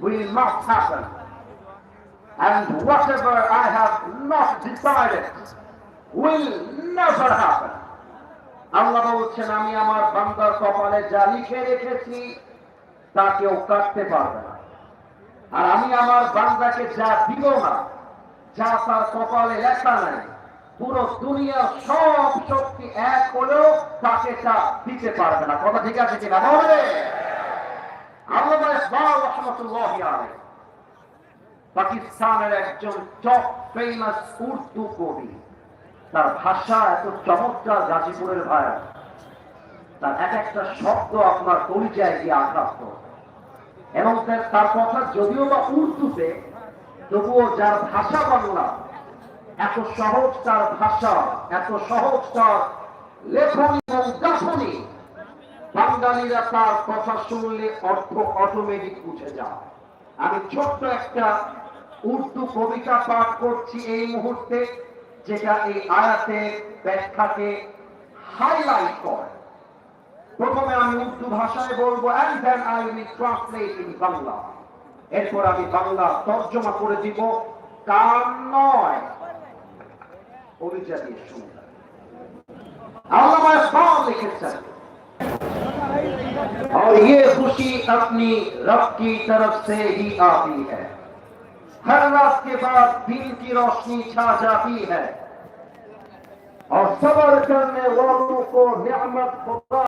will not happen. And whatever I have not decided will never happen. আল্লাহ বলছেন, আমি আমার বান্দার কপালে যা লিখে রেখেছি, তা কেউ কাটতে পারবে না আর আমি আমার বান্দাকে যা দিব না, যা তার কপালে লেখা নাই, পুরো দুনিয়ার সব শক্তি এক হলেও তাকে তা দিতে পারবে না কথা ঠিক আছে কিনা বলে রহমতুল্লাহ পাকিস্তানের একজন টপ ফেমাস উর্দু কবি, তার ভাষা এত চমৎকার গাজীপুরের ভাই তার এক একটা শব্দ আপনার পরিচয় গিয়ে আঘাত এবং তার- কথা যদিও বা উর্দুতে, তবুও যার ভাষা বাংলা, এত সহজ তার ভাষা, এত সহজ তার লেখনী এবং গাছনি বাঙালিরা তার কথা শুনলে অর্থ অটোমেটিক উঠে যায়। আমি ছোট্ট একটা উর্দু কবিতা পাঠ করছি এই মুহূর্তে, যেটা এই আয়াতে ব্যাখ্যাকে হাইলাইট করে। প্রথমে আমি উর্দু ভাষায় বলব and then I will translate in Bangla. এরপর আমি বাংলা তর্জমা করে দিব কার নয়। শুনবেন আল্লামা ইকবাল লিখেছেন। और ये खुशी अपनी रब की तरफ़ से ही आती है। हर रात के बाद दिन की रोशनी छा जाती है। और सबर करने वालों को नियामत